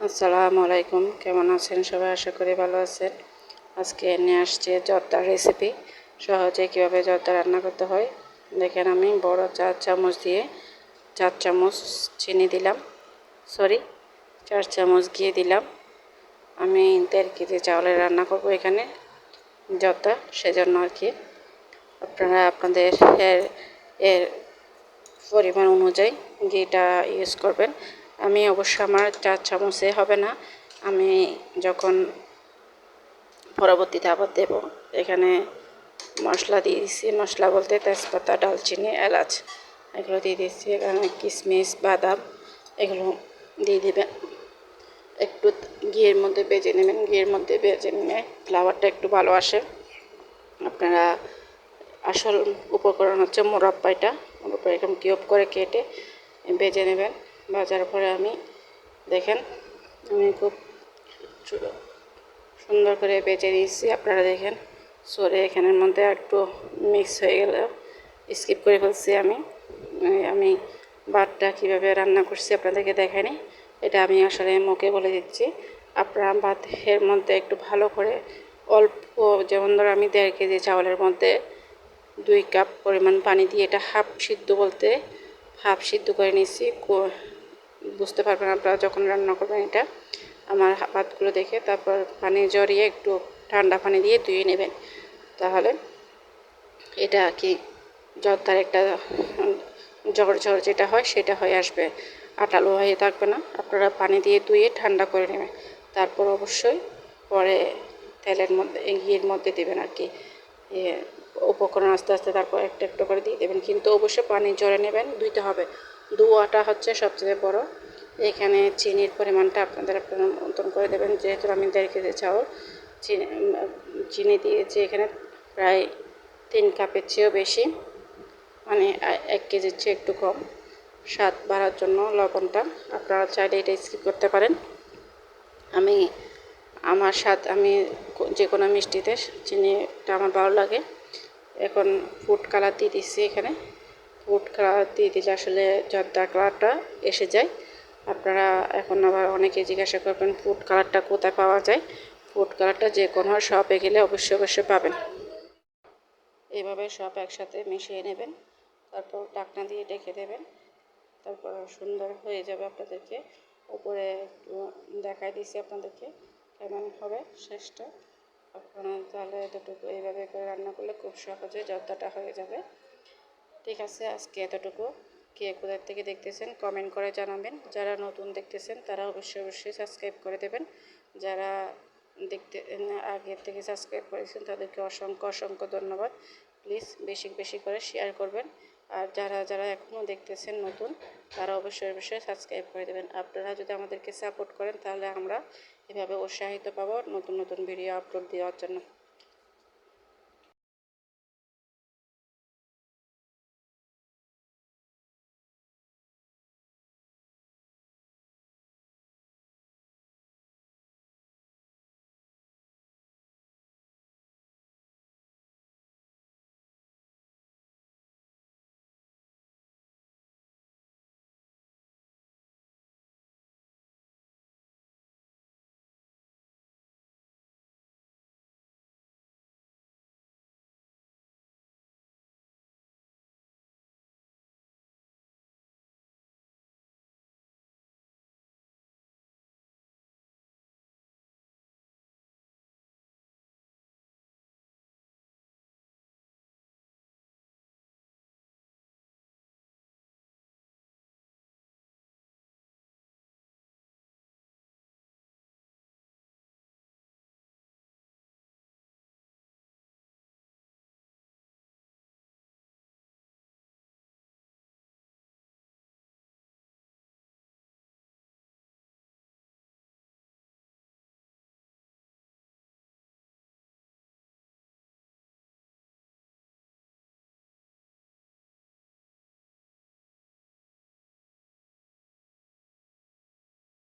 আসসালামু আলাইকুম, কেমন আছেন সবাই? আশা করি ভালো আছেন। আজকে নিয়ে আসছে জর্দার রেসিপি সহজে কীভাবে জর্দা রান্না করতে হয়? দেখেন আমি বড় চার চামচ দিয়ে চার চামচ চিনি দিলাম। সরি চার চামচ ঘি দিলাম। আমি দেড় কেজি চাউলের রান্না করব এখানে জর্দা, সেজন্য আর কি। আপনারা আপনাদের এর এর পরিমাণ অনুযায়ী ঘিটা ইউজ করবেন। আমি অবশ্য আমার চার চামচে হবে না। আমি যখন পরবর্তীতে আবার দেব, এখানে মশলা দিয়ে দিচ্ছি মশলা বলতে তেজপাতা, ডালচিনি, এলাচ, এগুলো দিয়ে দিচ্ছি এখানে কিশমিশ, বাদাম, এগুলো দিয়ে দেবেন একটু ঘিয়ের মধ্যে বেজে নেবেন। ঘিয়ের মধ্যে বেজে নিলে ফ্লাওয়ারটা একটু ভালো আসে। আপনারা আসল উপকরণ হচ্ছে মোরাব্বাইটা। মোরাব্বা এরকম কিউব করে কেটে বেজে নেবেন। ভাজার পরে আমি, দেখেন, আমি খুব সুন্দর করে বেজে দিয়েছি। আপনারা দেখেন, সরে এখানের মধ্যে একটু মিক্স হয়ে গেল স্কিপ করে ফেলছি আমি। আমি ভাতটা কীভাবে রান্না করছি আপনাদেরকে দেখাইনি এটা আমি আসলে মুখে বলে দিচ্ছি। আপনারা ভাতের মধ্যে একটু ভালো করে অল্প, যেমন ধরো আমি দেড় কেজি চাউলের মধ্যে দুই কাপ পরিমাণ পানি দিয়ে এটা হাফ সিদ্ধ বলতে, হাফ সিদ্ধ করে নিচ্ছি বুঝতে পারবেন আপনারা যখন রান্না করবেন এটা। আমার ভাতগুলো দেখে তারপর পানি জড়িয়ে একটু ঠান্ডা পানি দিয়ে ধুয়ে নেবেন। তাহলে এটা কি জর্দার একটা জ্বর জ্বর যেটা হয় সেটা হয়ে আসবে। আটালো হয়ে থাকবে না। আপনারা পানি দিয়ে ধুয়ে ঠান্ডা করে নেবেন। তারপর অবশ্যই পরে তেলের মধ্যে, ঘিয়ের মধ্যে দেবেন আর কি। উপকরণ আস্তে আস্তে তারপর একটা একটু করে দিয়ে দেবেন। কিন্তু অবশ্যই পানি জড়ে নেবেন, ধুইতে হবে। দুয়াটা হচ্ছে সবচেয়ে বড়। এখানে চিনির পরিমাণটা আপনাদের আপনার মতন করে দেবেন। যেহেতু আমি দেড় কেজি চাউল, চিনি চিনি দিয়েছি এখানে প্রায় তিন কাপের চেয়েও বেশি। মানে এক কেজির চেয়ে একটু কম। স্বাদ বাড়ার জন্য লবণটা আপনারা চাইলে এটা স্কিপ করতে পারেন। আমি, আমার স্বাদ, আমি যে কোনো মিষ্টিতে চিনিটা আমার ভালো লাগে। এখন ফুড কালার দিয়ে দিচ্ছি এখানে। ফুড কালার দিয়ে দিলে আসলে জর্দার কালারটা এসে যায়। আপনারা এখন আবার অনেকে জিজ্ঞাসা করবেন, ফুড কালারটা কোথায় পাওয়া যায়? ফুড কালারটা যে কোনো শপে গেলে অবশ্যই অবশ্যই পাবেন। এভাবে সব একসাথে মিশিয়ে নেবেন। তারপর ডাকনা দিয়ে ডেকে দেবেন। তারপর সুন্দর হয়ে যাবে আপনাদেরকে। উপরে একটু দেখাই দিচ্ছি আপনাদেরকে কেমন হবে শেষটা। আপনারা তাহলে এতটুকু এইভাবে করে রান্না করলে খুব সহজে জর্দাটা হয়ে যাবে। ঠিক আছে, আজকে এতটুকু। কে কোথার থেকে দেখতেছেন কমেন্ট করে জানাবেন। যারা নতুন দেখতেছেন, তারা অবশ্যই অবশ্যই সাবস্ক্রাইব করে দেবেন। যারা দেখতে, আগে থেকে সাবস্ক্রাইব করেছেন, তাদেরকে অসংখ্য অসংখ্য ধন্যবাদ। প্লিজ বেশি বেশি করে শেয়ার করবেন। আর যারা যারা এখনও দেখতেছেন নতুন, তারা অবশ্যই অবশ্যই সাবস্ক্রাইব করে দেবেন। আপনারা যদি আমাদেরকে সাপোর্ট করেন, তাহলে আমরা এভাবে উৎসাহিত পাবো নতুন নতুন ভিডিও আপলোড দেওয়ার জন্য।